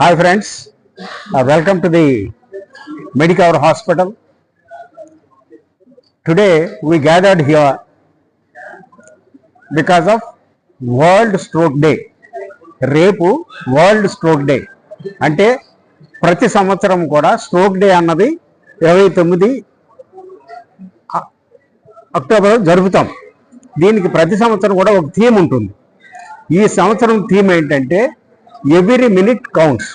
Hi friends welcome to the Medicover hospital today we gathered here because of world stroke day రేపు world stroke day అంటే ప్రతి సంవత్సరం కూడా stroke day అన్నది ఇరవై తొమ్మిది అక్టోబర్ జరుపుతాం. దీనికి ప్రతి సంవత్సరం కూడా ఒక థీమ్ ఉంటుంది. ఈ సంవత్సరం థీమ్ ఏంటంటే every minute counts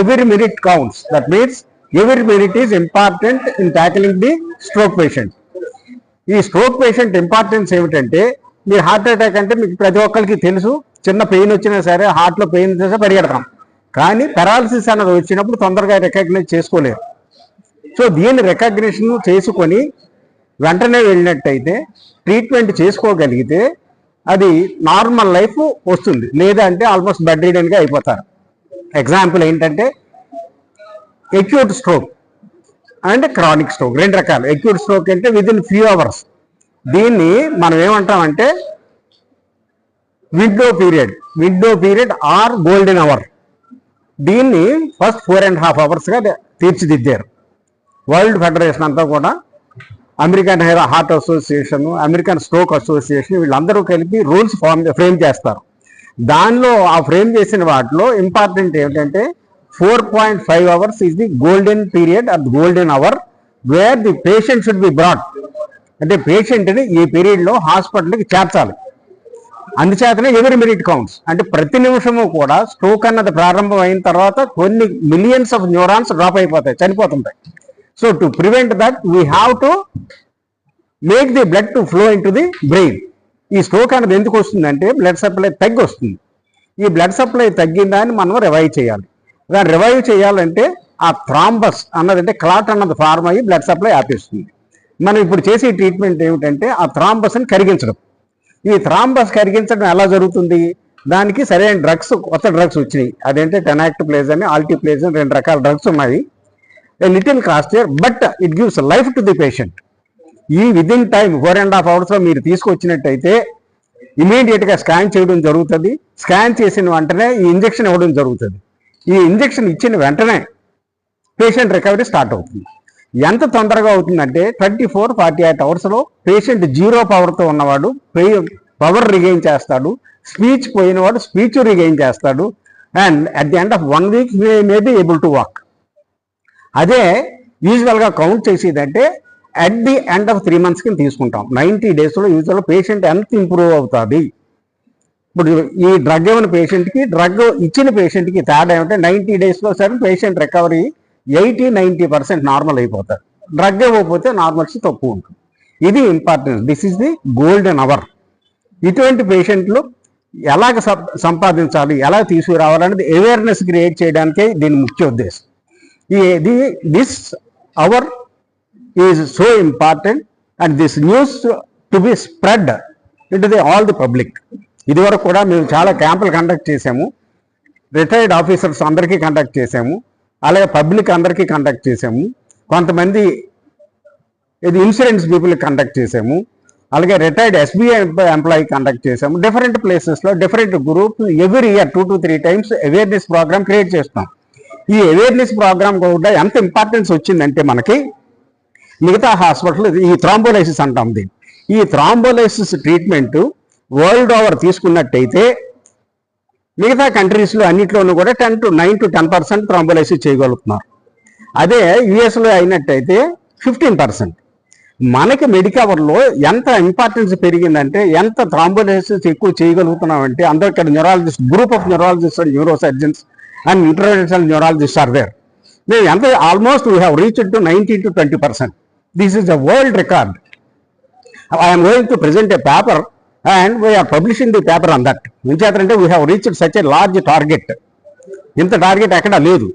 every minute counts that means every minute is important in tackling the stroke patient ఈ స్ట్రోక్ పేషెంట్ ఇంపార్టెన్స్ ఏమిటంటే మీ హార్ట్ అటాక్ అంటే మీకు ప్రతి ఒక్కరికి తెలుసు చిన్న పెయిన్ వచ్చినా సరే హార్ట్లో పెయిన్ సరే పరిగెడతాం కానీ పెరాలసిస్ అన్నది వచ్చినప్పుడు తొందరగా రికగ్నైజ్ చేసుకోలేరు. సో దీన్ని రికగ్నిషన్ చేసుకొని వెంటనే వెళ్ళినట్టయితే ట్రీట్మెంట్ చేసుకోగలిగితే అది నార్మల్ లైఫ్ వస్తుంది. లేదంటే ఆల్మోస్ట్ బెడ్ రీడన్గా అయిపోతారు. ఎగ్జాంపుల్ ఏంటంటే acute stroke and chronic stroke రెండు రకాలు. ఎక్యూట్ స్ట్రోక్ అంటే విత్ ఇన్ ఫ్యూ అవర్స్ దీన్ని మనం ఏమంటామంటే window period window period or golden hour దీన్ని ఫస్ట్ ఫోర్ అండ్ హాఫ్ అవర్స్గా తీర్చిదిద్దారు. వరల్డ్ ఫెడరేషన్ అంతా కూడా American heart association American stroke association వీళ్ళందరూ కలిపి రూల్స్ ఫామ్ ఫ్రేమ్ చేస్తారు. దానిలో ఆ ఫ్రేమ్ చేసిన వాటిలో ఇంపార్టెంట్ ఏంటంటే four point five hours is the golden period or golden hour where the patient should be brought అంటే పేషెంట్ని ఈ పీరియడ్లో హాస్పిటల్కి చేర్చాలి. అందుచేతనే ఎవరి మినిట్ కౌంట్స్? అంటే ప్రతి నిమిషము కూడా స్ట్రోక్ అన్నది ప్రారంభం అయిన తర్వాత కొన్ని మిలియన్స్ ఆఫ్ న్యూరాన్స్ డ్రాప్ అయిపోతాయి చనిపోతుంటాయి. So to prevent that we have to make the blood to flow in to the brain ఈ స్ట్రోక్ అనేది ఎందుకు వస్తుందంటే బ్లడ్ సప్లై తగ్గి వస్తుంది ఈ బ్లడ్ సప్లై తగ్గిందని మనం రివైవ్ చేయాలి. దాన్ని రివైవ్ చేయాలంటే ఆ థ్రాంబస్ అన్నది అంటే క్లాట్ అన్నది ఫార్మ్ అయ్యి బ్లడ్ సప్లై ఆపేస్తుంది. మనం ఇప్పుడు చేసే ట్రీట్మెంట్ ఏమిటంటే ఆ థ్రాంబస్ని కరిగించడం. ఈ థ్రాంబస్ కరిగించడం ఎలా జరుగుతుంది? దానికి సరైన డ్రగ్స్ కొత్త డ్రగ్స్ వచ్చినాయి. అదేంటే టెనాక్ట్ ప్లేజ్ అని ఆల్టీ ప్లేజ్ అని రెండు రకాల డ్రగ్స్ ఉన్నాయి. Little costlier but it gives life to the patient ఈ within time four and half అవర్స్లో మీరు తీసుకొచ్చినట్టయితే ఇమీడియట్గా స్కాన్ చేయడం జరుగుతుంది. స్కాన్ చేసిన వెంటనే ఈ ఇంజెక్షన్ ఇవ్వడం జరుగుతుంది. ఈ ఇంజెక్షన్ ఇచ్చిన వెంటనే పేషెంట్ రికవరీ స్టార్ట్ అవుతుంది. ఎంత తొందరగా అవుతుందంటే ట్వంటీ ఫోర్ ఫార్టీ ఎయిట్ అవర్స్లో పేషెంట్ జీరో పవర్తో ఉన్నవాడు పవర్ రిగైన్ చేస్తాడు. స్పీచ్ పోయినవాడు స్పీచ్ రిగైన్ చేస్తాడు. And at the end of one week may be able to walk అదే యూజువల్గా count చేసేదంటే at the end of three మంత్స్కి తీసుకుంటాం. నైంటీ డేస్లో యూజువల్గా పేషెంట్ ఎంత ఇంప్రూవ్ అవుతుంది? ఇప్పుడు ఈ డ్రగ్ ఇవ్వని పేషెంట్కి డ్రగ్ ఇచ్చిన పేషెంట్కి తేడా ఏమంటే నైంటీ డేస్లో సరే patient recovery eighty ninety percent normal అయిపోతారు డ్రగ్ ఇవ్వకపోతే నార్మల్స్ తక్కువ ఉంటుంది. ఇది importance this is the golden hour ఇటువంటి పేషెంట్లు ఎలాగ సం- సంపాదించాలి ఎలా తీసుకురావాలనేది అవేర్నెస్ క్రియేట్ చేయడానికే దీని ముఖ్య ఉద్దేశం. This hour is so important and this news to be spread it the all the public ఇదివరకు కూడా మేము చాలా క్యాంపులు కండక్ట్ చేసాము రిటైర్డ్ ఆఫీసర్స్ అందరికీ కండక్ట్ చేసాము అలాగే పబ్లిక్ అందరికీ కండక్ట్ చేసాము కొంతమంది ఇది ఇన్సూరెన్స్ పీపుల్ కండక్ట్ చేసాము అలాగే రిటైర్డ్ ఎస్బీఐ ఎంప్లాయీ కండక్ట్ చేసాము డిఫరెంట్ ప్లేసెస్లో different group every year two to three times awareness programme create చేస్తాం. ఈ అవేర్నెస్ ప్రోగ్రామ్ కూడా ఎంత ఇంపార్టెన్స్ వచ్చిందంటే మనకి మిగతా హాస్పిటల్ ఈ థ్రాంబోలైసిస్ అంటాం దీన్ని. ఈ థ్రాంబోలైసిస్ ట్రీట్మెంట్ వరల్డ్ ఓవర్ తీసుకున్నట్టయితే మిగతా కంట్రీస్లో అన్నిట్లోనూ కూడా ten to nine to ten percent thrombolysis చేయగలుగుతున్నారు. అదే యుఎస్లో అయినట్టయితే ఫిఫ్టీన్ పర్సెంట్ మనకి మెడికవర్లో ఎంత ఇంపార్టెన్స్ పెరిగిందంటే ఎంత థ్రాంబోలైసిస్ ఎక్కువ చేయగలుగుతున్నామంటే అందరూ ఇక్కడ neurologist group of neurologist and neuro surgeons and international neurologist are there మేము ఎంత almost we have reach to ninety to twenty percent this is a world record I'm going to present a paper and we're publishing the paper on that ఎంచేతంటే we have reached such a large target ఇంత target ఎక్కడ లేదు.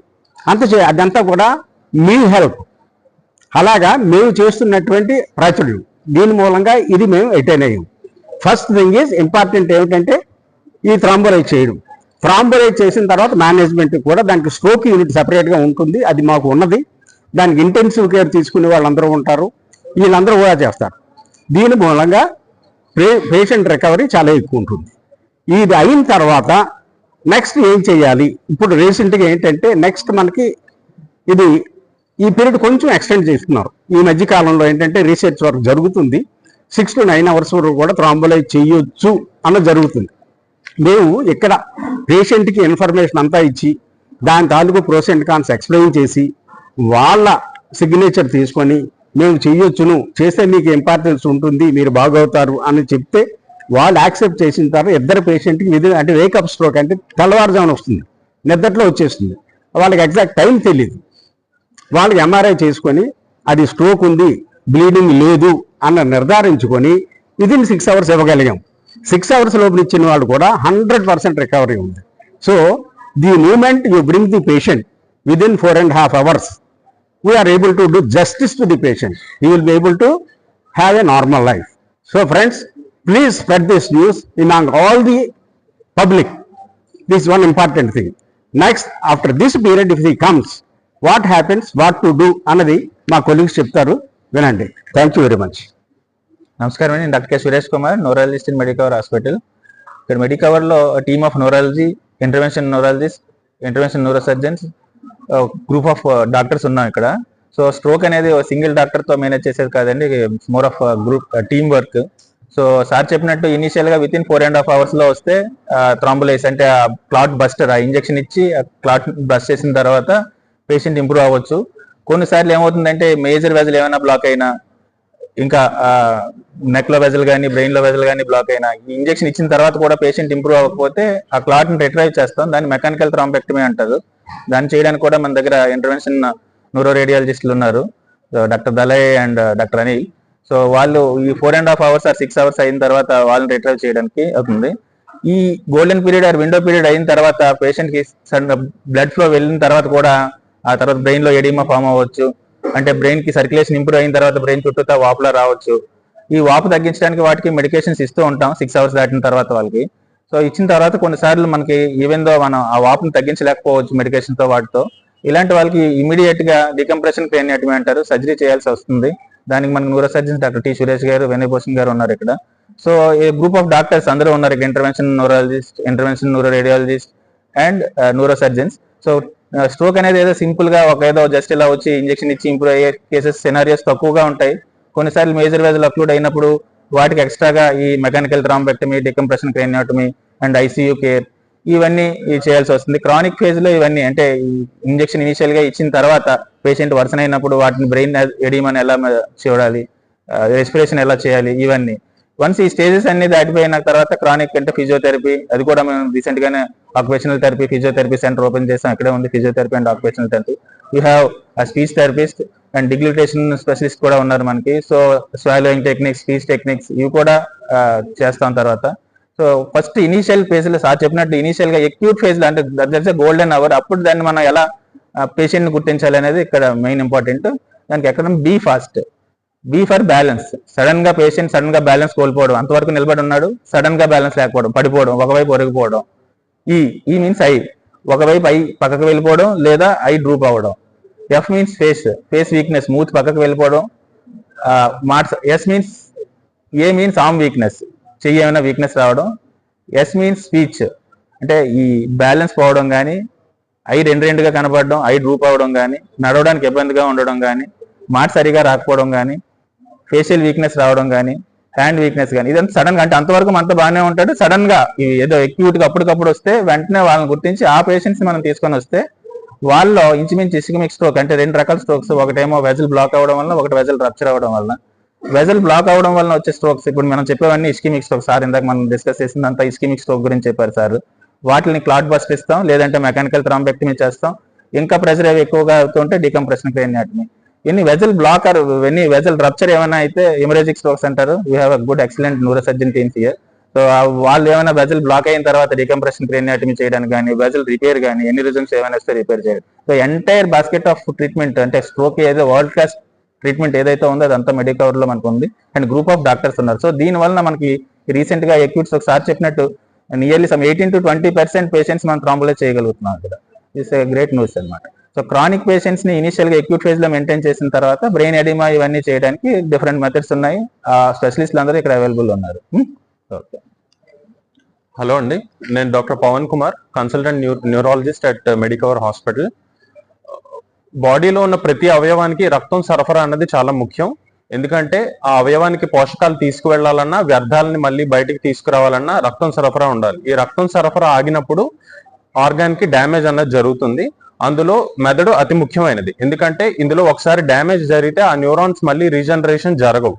అంత చే- అదంతా కూడా మీ help అలాగా మేము చేస్తున్నటువంటి ప్రచురణ. దీని మూలంగా ఇది మేము అటైన్ అయ్యాం. ఫస్ట్ థింగ్ ఈజ్ ఇంపార్టెంట్ ఏమిటంటే ఈ థ్రాంబోలైజ్ చేయడం. థ్రాంబోలైజ్ చేసిన తర్వాత మేనేజ్మెంట్ కూడా దానికి స్ట్రోక్ యూనిట్ సపరేట్గా ఉంటుంది. అది మాకు ఉన్నది. దానికి ఇంటెన్సివ్ కేర్ తీసుకునే వాళ్ళందరూ ఉంటారు. వీళ్ళందరూ కూడా చేస్తారు. దీని మూలంగా పే పేషెంట్ రికవరీ చాలా ఎక్కువ ఉంటుంది. ఇది అయిన తర్వాత నెక్స్ట్ ఏం చేయాలి? ఇప్పుడు రీసెంట్గా ఏంటంటే నెక్స్ట్ మనకి ఇది ఈ పీరియడ్ కొంచెం ఎక్స్టెండ్ చేస్తున్నారు. ఈ మధ్య కాలంలో ఏంటంటే రీసెర్చ్ వర్క్ జరుగుతుంది. సిక్స్ టు నైన్ అవర్స్ వరకు కూడా థ్రాంబులైజ్ చేయొచ్చు అన్న జరుగుతుంది. మేము ఇక్కడ పేషెంట్కి ఇన్ఫర్మేషన్ అంతా ఇచ్చి దాని తాలూకు ప్రోస్ అండ్ కాన్స్ ఎక్స్ప్లెయిన్ చేసి వాళ్ళ సిగ్నేచర్ తీసుకొని మేము చేయొచ్చును చేస్తే మీకు ఇంపార్టెన్స్ ఉంటుంది మీరు బాగవుతారు అని చెప్తే వాళ్ళు యాక్సెప్ట్ చేసిన తర్వాత ఇద్దరు పేషెంట్కి విధి అంటే వేకప్ స్ట్రోక్ అంటే తెల్లవారుజామున వస్తుంది నిద్రలో వచ్చేస్తుంది. వాళ్ళకి ఎగ్జాక్ట్ టైం తెలియదు వాళ్ళకి ఎంఆర్ఐ చేసుకొని అది స్ట్రోక్ ఉంది బ్లీడింగ్ లేదు అన్న నిర్ధారించుకొని విదిన్ సిక్స్ అవర్స్ ఇవ్వగలిగాం. సిక్స్ అవర్స్ లోపల ఇచ్చిన వాళ్ళు కూడా హండ్రెడ్ పర్సెంట్ రికవరీ ఉంది. So the moment you bring the patient within four and half hours we're able to do justice to the patient you will be able to have a normal life so friends please spread this news in all the public this one important thing next after this period if he comes what happens what to do అన్నది మా colleagues చెప్తారు. వినండి. Thank you very much నమస్కారం అండి. నేను doctor K. Suresh Kumar neurologist in Medicover hospital ఇక్కడ మెడికవర్లో team of neurology intervention neurologist intervention neuro surgeons group of doctors ఉన్నాం ఇక్కడ. సో స్ట్రోక్ అనేది సింగిల్ డాక్టర్తో మేనేజ్ చేసేది కాదండి. More of group team work so sir చెప్పినట్టు ఇనిషియల్గా with in four and half అవర్స్లో వస్తే థ్రాంబులైస్ అంటే ఆ క్లాట్ బస్టర్ ఆ ఇంజెక్షన్ ఇచ్చి క్లాట్ బస్ట్ చేసిన తర్వాత పేషెంట్ ఇంప్రూవ్ అవ్వచ్చు. కొన్నిసార్లు ఏమవుతుందంటే మేజర్ వెజల్ ఏమైనా బ్లాక్ అయినా ఇంకా నెక్లో వెజల్ కానీ బ్రెయిన్లో వెజల్ కానీ బ్లాక్ అయినా ఈ ఇంజెక్షన్ ఇచ్చిన తర్వాత కూడా పేషెంట్ ఇంప్రూవ్ అవ్వకపోతే ఆ క్లాట్ని రిట్రైవ్ చేస్తాం. దాన్ని మెకానికల్ థ్రాంబెక్టమీ అంటారు. దాన్ని చేయడానికి కూడా మన దగ్గర ఇంటర్వెన్షన్ న్యూరో రేడియాలజిస్టులు ఉన్నారు doctor Dalai and uh, doctor Anil. So వాళ్ళు ఈ four and half hours or six hours అయిన తర్వాత వాళ్ళని రిట్రైవ్ చేయడానికి అవుతుంది. ఈ golden period or window period అయిన తర్వాత పేషెంట్కి సడన్ బ్లడ్ ఫ్లో వెళ్ళిన తర్వాత కూడా ఆ తర్వాత బ్రెయిన్లో ఎడిమా ఫామ్ అవ్వచ్చు. అంటే బ్రెయిన్కి సర్క్యులేషన్ ఇంప్రూవ్ అయిన తర్వాత బ్రెయిన్ చుట్టూతా వాపులా రావచ్చు. ఈ వాపు తగ్గించడానికి వాటికి మెడికేషన్స్ ఇస్తూ ఉంటాం సిక్స్ అవర్స్ దాటిన తర్వాత వాళ్ళకి. సో ఇచ్చిన తర్వాత కొన్నిసార్లు మనకి ఈవెన్ దో మనం ఆ వాపును తగ్గించలేకపోవచ్చు మెడికేషన్తో వాటితో ఇలాంటి వాళ్ళకి ఇమీడియట్గా డికంప్రెషన్ క్రేనియాటమీ అంటారు సర్జరీ చేయాల్సి వస్తుంది. దానికి మనకి neuro surgeons doctor T. Suresh garu Vinayabhushan garu ఉన్నారు ఇక్కడ. సో ఈ గ్రూప్ ఆఫ్ డాక్టర్స్ అందరూ ఉన్నారు ఇక్కడ intervention neurologist intervention neuro radiologist and neuro surgeons so stroke అనేది ఏదో సింపుల్గా ఒక ఏదో జస్ట్ ఇలా వచ్చి ఇంజెక్షన్ ఇచ్చి ఇంప్రూవ్ అయ్యే కేసెస్ సెనారియోస్ తక్కువగా ఉంటాయి. కొన్నిసార్లు మేజర్ వేజల్ అప్లోడ్ అయినప్పుడు వాటికి ఎక్స్ట్రాగా ఈ mechanical thrombectomy decompression craniotomy and ICU care ఇవన్నీ చేయాల్సి వస్తుంది. క్రానిక్ ఫేజ్లో ఇవన్నీ అంటే ఇంజక్షన్ ఇంజెక్షన్ ఇనిషియల్గా ఇచ్చిన తర్వాత పేషెంట్ వర్సన్ అయినప్పుడు వాటిని బ్రెయిన్ ఎడియమని ఎలా చూడాలి? రెస్పిరేషన్ ఎలా చేయాలి? ఇవన్నీ. వన్స్ ఈ స్టేజెస్ అన్ని దాటిపోయిన తర్వాత క్రానిక్ అంటే ఫిజియోథెరపీ అది కూడా మేము రీసెంట్ గానే occupational therapy physiotherapy centre open చేసాం. అక్కడే ఉంది physiotherapy and occupational therapy you have a speech therapist and deglutition specialist కూడా ఉన్నారు మనకి. So swallowing techniques speech techniques ఇవి కూడా చేస్తాం తర్వాత. సో ఫస్ట్ ఇనీషియల్ ఫేజ్లో సార్ చెప్పినట్టు ఇనీషియల్గా ఎక్యూట్ ఫేజ్లో అంటే దట్స్ గోల్డెన్ అవర్ అప్పుడు దాన్ని మనం ఎలా పేషెంట్ని గుర్తించాలి అనేది ఇక్కడ మెయిన్ ఇంపార్టెంట్ దానికి ఎక్కడ be fast. B for balance సడన్గా పేషెంట్ సడన్గా బ్యాలెన్స్ కోల్పోవడం. అంతవరకు నిలబడి ఉన్నాడు సడన్గా బ్యాలెన్స్ లేకపోవడం పడిపోవడం ఒకవైపు ఒరిగిపోవడం. ఈ ఈ మీన్స్ ఐ ఒకవైపు ఐ పక్కకు వెళ్ళిపోవడం లేదా ఐ డ్రూప్ అవ్వడం. F means face face weakness mouth పక్కకు వెళ్ళిపోవడం. Marks S means A means arm weakness చెయ్యి ఏమైనా వీక్నెస్ రావడం. ఎస్ మీన్స్ స్పీచ్ అంటే ఈ బ్యాలెన్స్ పోవడం కానీ ఐ రెండు రెండుగా కనపడడం ఐ డ్రూప్ అవ్వడం కానీ నడవడానికి ఇబ్బందిగా ఉండడం కానీ మాట సరిగా రాకపోవడం కానీ ఫేషియల్ వీక్నెస్ రావడం కానీ హ్యాండ్ వీక్నెస్ కానీ ఇదంతా సడన్గా అంటే అంతవరకు అంత బాగానే ఉంటాడు. సడన్గా ఇవి ఏదో ఎక్యూట్గా అప్పటికప్పుడు వస్తే వెంటనే వాళ్ళని గుర్తించి ఆ పేషెంట్స్ మనం తీసుకొని వస్తే వాళ్ళలో ఇంచుమించు ఇసికమిక్ స్ట్రోక్ అంటే రెండు రకాల స్ట్రోక్స్ ఒకటేమో వెజల్ బ్లాక్ అవ్వడం వల్ల ఒకటి వెజల్ రప్చర్ అవడం వల్ల వెజల్ బ్లాక్ అవ్వడం వల్ల వచ్చే స్ట్రోక్స్ ఇప్పుడు మనం చెప్పేవన్నీ ఇస్కిమిక్ స్ట్రోక్ సార్ ఇందాక మనం డిస్కస్ చేసిందంతా ఇస్కిమిక్ స్ట్రోక్ గురించి చెప్పారు సార్. వాటిని క్లాట్ బస్ట్ ఇస్తాం లేదంటే మెకానికల్ థ్రాంబెక్టమీ చేస్తాం. ఇంకా ప్రెషర్ అవి ఎక్కువగా అవుతుంటే డికంప్రెషన్ క్రేనియాటమీ ఎన్ని వెజల్ బ్లాక్ ఆర్ ఎన్ని వెజల్ రప్చర్ ఏమైనా అయితే ఎమరేజిక్ స్ట్రోక్స్ అంటారు. You have a good excellent neuro surgeon teams here so వాళ్ళు ఏమైనా వెజల్ బ్లాక్ అయిన తర్వాత డికంప్రెషన్ క్రేనియాటమీ చేయడానికి కానీ వెజల్ రిపేర్ కానీ ఎన్ని రీజన్స్ ఏమైనా వస్తే రిపేర్ చేయడం so entire basket of treatment అంటే స్ట్రోక్ ఏదో వరల్డ్ క్లాస్ ట్రీట్మెంట్ ఏదైతే ఉందో అదంతా మెడికవర్లో మనకు ఉంది. అండ్ గ్రూప్ ఆఫ్ డాక్టర్స్ ఉన్నారు. సో దీని వలన మనకి రీసెంట్గా ఎక్యూట్స్ ఒకసారి చెప్పినట్టు nearly some eighteen to twenty percent patients మనం థ్రాంబులైజ్ చేయగలుగుతున్నాం ఇక్కడ. ఇట్స్ గ్రేట్ న్యూస్ అన్నమాట. సో క్రానిక్ పేషెంట్స్ని ఇనిషియల్గా ఎక్యూట్ ఫేజ్లో మెయింటైన్ చేసిన తర్వాత బ్రెయిన్ ఎడిమా ఇవన్నీ చేయడానికి డిఫరెంట్ మెథడ్స్ ఉన్నాయి. ఆ స్పెషలిస్టులు అందరూ ఇక్కడ అవైలబుల్ ఉన్నారు. Hmm? ఓకే హలో అండి. నేను doctor Pavan Kumar consultant new neurologist at Medicover hospital బాడీలో ఉన్న ప్రతి అవయవానికి రక్తం సరఫరా అన్నది చాలా ముఖ్యం. ఎందుకంటే ఆ అవయవానికి పోషకాలు తీసుకువెళ్ళాలన్నా వ్యర్థాలని మళ్ళీ బయటికి తీసుకురావాలన్నా రక్తం సరఫరా ఉండాలి. ఈ రక్తం సరఫరా ఆగినప్పుడు ఆర్గాన్కి డ్యామేజ్ అన్నది జరుగుతుంది. అందులో మెదడు అతి ముఖ్యమైనది. ఎందుకంటే ఇందులో ఒకసారి డ్యామేజ్ జరిగితే ఆ న్యూరాన్స్ మళ్ళీ రీజనరేషన్ జరగవు.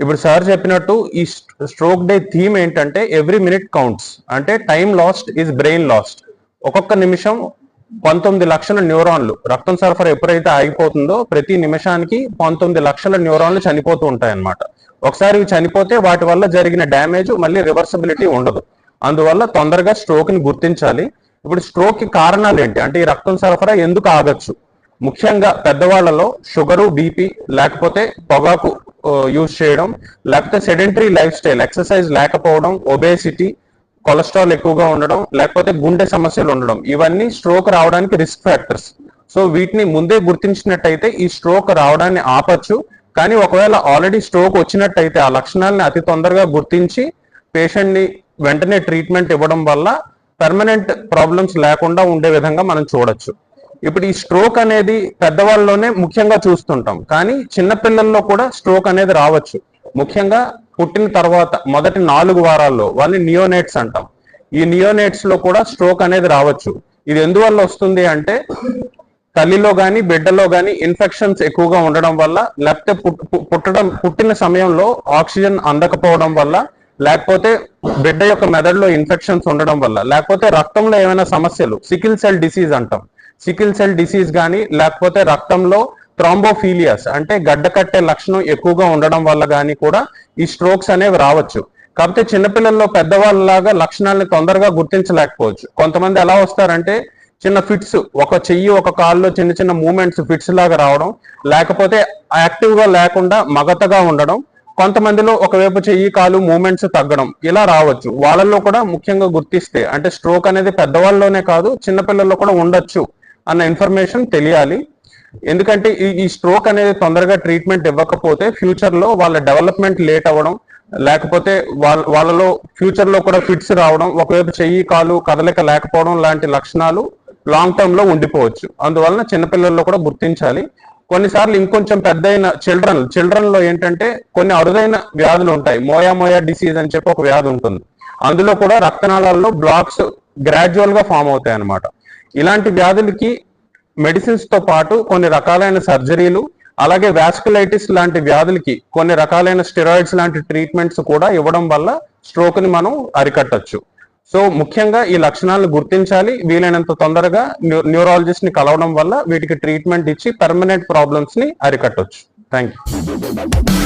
ఇప్పుడు సార్ చెప్పినట్టు ఈ స్ట్రోక్ డే థీమ్ ఏంటంటే ఎవ్రీ మినిట్ కౌంట్స్. అంటే time lost is brain lost. ఒక్కొక్క నిమిషం పంతొమ్మిది లక్షల న్యూరాన్లు రక్తం సరఫరా ఎప్పుడైతే ఆగిపోతుందో ప్రతి నిమిషానికి పంతొమ్మిది లక్షల న్యూరాన్లు చనిపోతూ ఉంటాయన్నమాట. ఒకసారి ఇవి చనిపోతే వాటి వల్ల జరిగిన డ్యామేజ్ మళ్ళీ రివర్సబిలిటీ ఉండదు. అందువల్ల తొందరగా స్ట్రోక్ని గుర్తించాలి. ఇప్పుడు స్ట్రోక్కి కారణాలు ఏంటి? అంటే ఈ రక్తం సరఫరా ఎందుకు ఆగచ్చు? ముఖ్యంగా పెద్దవాళ్ళలో షుగరు బీపీ లేకపోతే పొగాకు యూజ్ చేయడం లేకపోతే సెడెంటరీ లైఫ్ స్టైల్ ఎక్సర్సైజ్ లేకపోవడం ఒబేసిటీ కొలెస్ట్రాల్ ఎక్కువగా ఉండడం లేకపోతే గుండె సమస్యలు ఉండడం ఇవన్నీ స్ట్రోక్ రావడానికి రిస్క్ ఫ్యాక్టర్స్. సో వీటిని ముందే గుర్తించినట్టయితే ఈ స్ట్రోక్ రావడాన్ని ఆపచ్చు. కానీ ఒకవేళ ఆల్రెడీ స్ట్రోక్ వచ్చినట్టయితే ఆ లక్షణాలని అతి తొందరగా గుర్తించి పేషెంట్ని వెంటనే ట్రీట్మెంట్ ఇవ్వడం వల్ల పర్మనెంట్ ప్రాబ్లమ్స్ లేకుండా ఉండే విధంగా మనం చూడొచ్చు. ఇప్పుడు ఈ స్ట్రోక్ అనేది పెద్దవాళ్ళలోనే ముఖ్యంగా చూస్తుంటాం. కానీ చిన్నపిల్లల్లో కూడా స్ట్రోక్ అనేది రావచ్చు. ముఖ్యంగా పుట్టిన తర్వాత మొదటి నాలుగు వారాల్లో వాళ్ళని నియోనేట్స్ అంటాం. ఈ నియోనేట్స్లో కూడా స్ట్రోక్ అనేది రావచ్చు. ఇది ఎందువల్ల వస్తుంది అంటే తల్లిలో గాని బిడ్డలో గాని ఇన్ఫెక్షన్స్ ఎక్కువగా ఉండడం వల్ల లేకపోతే పుట్- పు- పుట్టడం పుట్టిన సమయంలో ఆక్సిజన్ అందకపోవడం వల్ల లేకపోతే బిడ్డ యొక్క మెదడులో ఇన్ఫెక్షన్స్ ఉండడం వల్ల లేకపోతే రక్తంలో ఏమైనా సమస్యలు సికిల్ సెల్ డిసీజ్ అంటాం. సికిల్ సెల్ డిసీజ్ కానీ లేకపోతే రక్తంలో థ్రాంబోఫీలియాస్ అంటే గడ్డ కట్టే లక్షణం ఎక్కువగా ఉండడం వల్ల కానీ కూడా ఈ స్ట్రోక్స్ అనేవి రావచ్చు. కాకపోతే చిన్నపిల్లల్లో పెద్దవాళ్ళలాగా లక్షణాలను తొందరగా గుర్తించలేకపోవచ్చు. కొంతమంది ఎలా వస్తారంటే చిన్న ఫిట్స్ ఒక చెయ్యి ఒక కాల్లో చిన్న చిన్న మూమెంట్స్ ఫిట్స్ లాగా రావడం లేకపోతే యాక్టివ్గా లేకుండా మగతగా ఉండడం కొంతమందిలో ఒకవైపు చెయ్యి కాలు మూమెంట్స్ తగ్గడం ఇలా రావచ్చు. వాళ్ళల్లో కూడా ముఖ్యంగా గుర్తిస్తే అంటే స్ట్రోక్ అనేది పెద్దవాళ్ళలోనే కాదు చిన్నపిల్లల్లో కూడా ఉండొచ్చు అన్న ఇన్ఫర్మేషన్ తెలియాలి. ఎందుకంటే ఈ ఈ స్ట్రోక్ అనేది తొందరగా ట్రీట్మెంట్ ఇవ్వకపోతే ఫ్యూచర్లో వాళ్ళ డెవలప్మెంట్ లేట్ అవ్వడం లేకపోతే వాళ్ళ వాళ్ళలో ఫ్యూచర్లో కూడా ఫిట్స్ రావడం ఒకవైపు చెయ్యి కాలు కదలిక లేకపోవడం లాంటి లక్షణాలు లాంగ్ టర్మ్లో ఉండిపోవచ్చు. అందువలన చిన్నపిల్లల్లో కూడా గుర్తించాలి. కొన్నిసార్లు ఇంకొంచెం పెద్దయిన చిల్డ్రన్ చిల్డ్రన్లో ఏంటంటే కొన్ని అరుదైన వ్యాధులు ఉంటాయి. మోయా మోయా డిసీజ్ అని చెప్పి ఒక వ్యాధి ఉంటుంది. అందులో కూడా రక్తనాళాల్లో బ్లాక్స్ గ్రాడ్యువల్గా ఫామ్ అవుతాయి అన్నమాట ఇలాంటి వ్యాధులకి మెడిసిన్స్తో పాటు కొన్ని రకాలైన సర్జరీలు అలాగే వాస్కులైటిస్ లాంటి వ్యాధులకి కొన్ని రకాలైన స్టెరాయిడ్స్ లాంటి ట్రీట్మెంట్స్ కూడా ఇవ్వడం వల్ల స్ట్రోక్ని మనం అరికట్టచ్చు. సో ముఖ్యంగా ఈ లక్షణాలను గుర్తించాలి. వీలైనంత తొందరగా న్యూరాలజిస్ట్ని కలవడం వల్ల వీటికి ట్రీట్మెంట్ ఇచ్చి పర్మనెంట్ ప్రాబ్లమ్స్ని అరికట్టవచ్చు థ్యాంక్ యూ